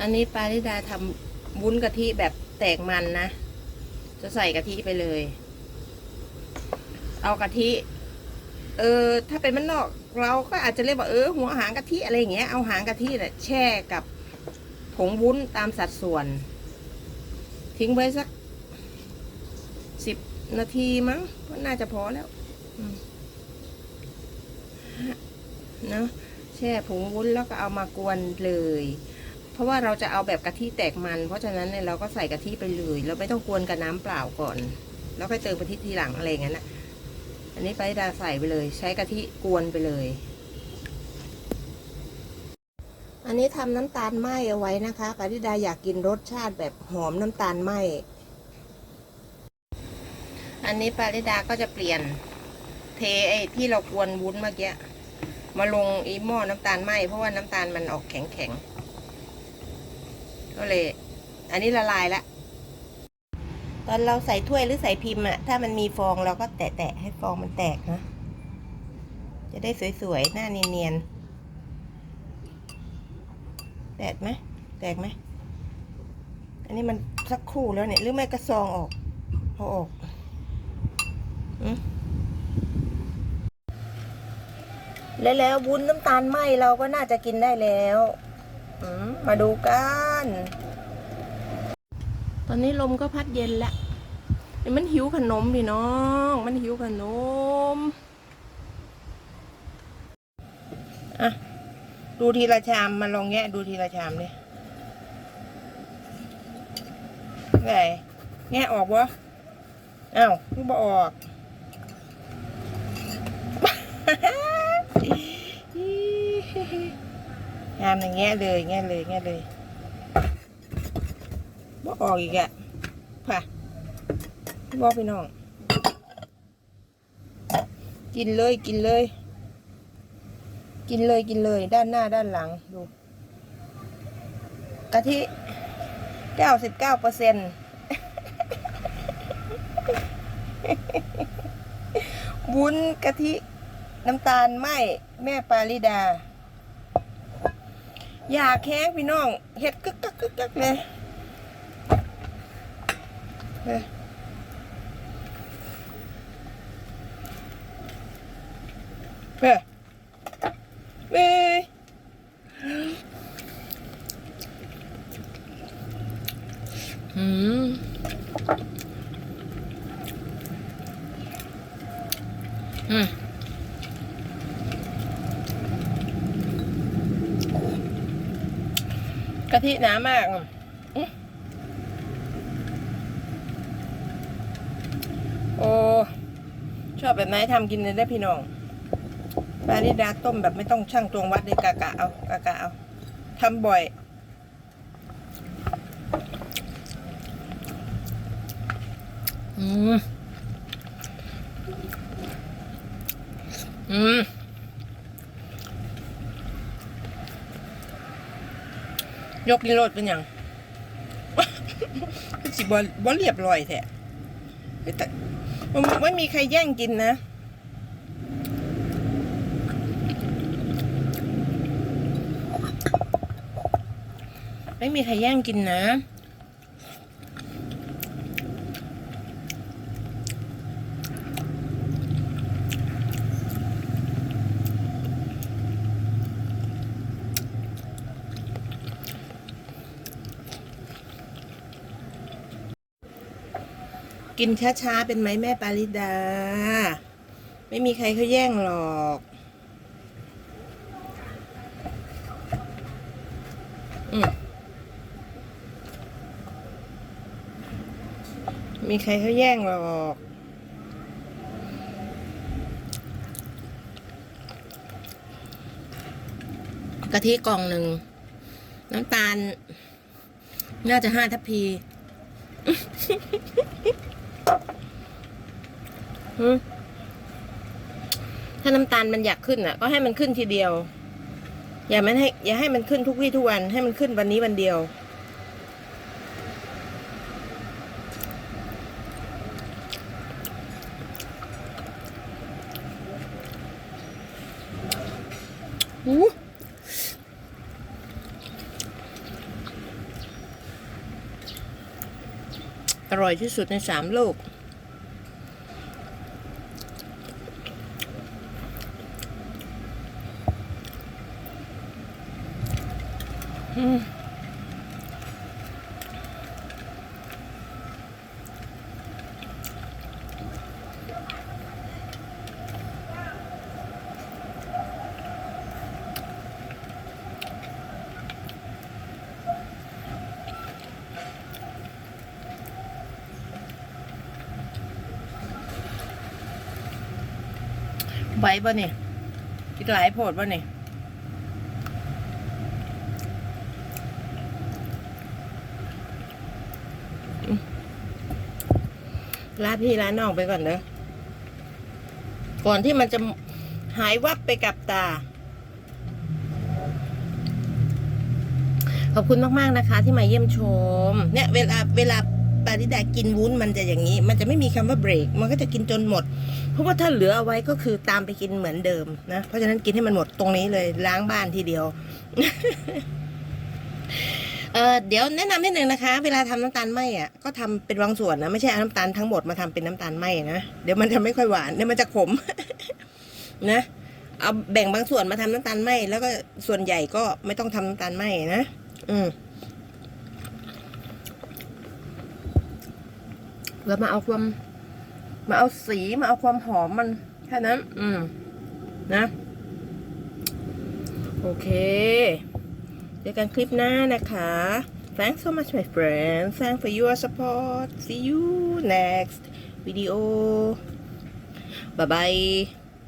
อันนี้ปาริดาทำวุ้นกะทิแบบแตกมันนะ จะใส่กะทิไปเลย เอากะทิ เออ ถ้าเป็นมันนอก เราก็อาจจะเรียกว่าเออหัวหางกะทิอะไรอย่างเงี้ย เอาหางกะทิเนี่ยแช่กับผงวุ้นตามสัดส่วน ทิ้งไว้สักสิบนาทีมั้งก็น่าจะพอแล้วเนอะแช่ผงวุ้นแล้วก็เอามากวนเลย เพราะว่าเราจะเอาแบบกะทิแตกมัน เพราะฉะนั้นเนี่ยเราก็ใส่กะทิไปเลยเราไม่ต้องกวนกับน้ำเปล่าก่อน แล้วค่อยเติมกะทิทีหลังอะไรอย่างนั้นนะอันนี้ไปดาใส่ไปเลย ใช้กะทิกวนไปเลย อันนี้ทำน้ำตาลไหมเอาไว้นะคะปาริดาอยากกินรสชาติแบบหอมน้ำตาลไหมอันนี้ปาริดาก็จะเปลี่ยนเทไอ้ที่เรากวนวุ้นเมื่อกี้มาลงอีหม้อน้ำตาลไหมเพราะว่าน้ำตาลมันออกแข็งแข็ง ก็เลย อันนี้ละลายละตอนเราใส่ถ้วยหรือใส่พิมพ์อะถ้ามันมีฟองเราก็แตะๆให้ฟองมันแตกนะ จะได้สวยๆ หน้าเนียนๆ แตกไหมแตกไหม อันนี้มันสักครู่แล้วเนี่ย หรือไม่กระซองออกเอาออกอและแล้ววุ้นน้ำตาลไหมเราก็น่าจะกินได้แล้ว มมาดูกัน ตอนนี้ลมก็พัดเย็นแล้วเดี๋ยวมันหิวขนมพี่น้อง มันหิวขนม อะ ดูทีละชามมาลองแงะดูทีละชามดิไงแงะออกวะอ้าวคือบ่ออก งามอย่างแงะเลยแงะเลยแงะเลยบ่ออกอีกอะค่ะบอกพี่น้อง กินเลยกินเลย กินเลยกินเลย ด้านหน้าด้านหลังดูกะทิเก้าสิบเก้าเปอร์เซ็นต์วุ้นกะทิ น้ำตาลไหมแม่ปาริดา อยากแข้งพี่น้องเห็ดกึกกักกึกกักเลยเฮ้ยเฮ้ยอืมอืมะทิหนามากโอ้ชอบแบบไหนทำกินเลยได้พี่น้องปลาลิดาต้มแบบไม่ต้องช่างตวงวัดเลยกะกะเอากะกะเอาทำบ่อย อืม อืม ยกนิโรธเป็นยังสิบอบอเรียบร้อยแท้เฮ้ยแต่ไม่มีใครแย่งกินนะไม่มีใครแย่งกินนะ กินช้าๆ เป็นไหมแม่ปาริดา ไม่มีใครเขาแย่งหรอก อืมมีใครเขาแย่งหรอก กะทิกล่องหนึ่ง น้ำตาล น่าจะห้าทัพพี ถ้าน้ำตาลมันอยากขึ้นอะ ก็ให้มันขึ้นทีเดียว อย่าไม่ให้ อย่าให้มันขึ้นทุกวี่ทุกวัน ให้มันขึ้นวันนี้วันเดียว อู้อร่อยที่สุดในสามโลก ไหวป่ะเนี่ยอีกหลายโพดป่ะเนี่ย ลาพี่ร้านน้องไปก่อนเด้อก่อนที่มันจะหายวับไปกับตา ขอบคุณมาก ๆ นะคะ ที่มาเยี่ยมชม เนี่ย เวลาเวลาปาริดากินวุ้นมันจะอย่างนี้ มันจะไม่มีคำว่าเบรก มันก็จะกินจนหมด เพราะว่าถ้าเหลือเอาไว้ก็คือตามไปกินเหมือนเดิมนะ เพราะฉะนั้นกินให้มันหมดตรงนี้เลยล้างบ้านทีเดียว เออเดี๋ยวแนะนำนิดนึงนะคะ เวลาทำน้ำตาลไหมอะก็ทำเป็นบางส่วนนะไม่ใช่เอาน้ำตาลทั้งหมดมาทำเป็นน้ำตาลไหมนะเดี๋ยวมันจะไม่ค่อยหวานเดี๋ยวมันจะขม นะเอาแบ่งบางส่วนมาทำน้ำตาลไหมแล้วก็ส่วนใหญ่ก็ไม่ต้องทำน้ำตาลไหมนะอืมแล้วมาเอาความ มาเอาสีมาเอาความหอมมันแค่นั้น อืม นะ โอเค จอกันคลิปหน้านะคะ Thanks so much my friend Thanks for your support See you next video Bye bye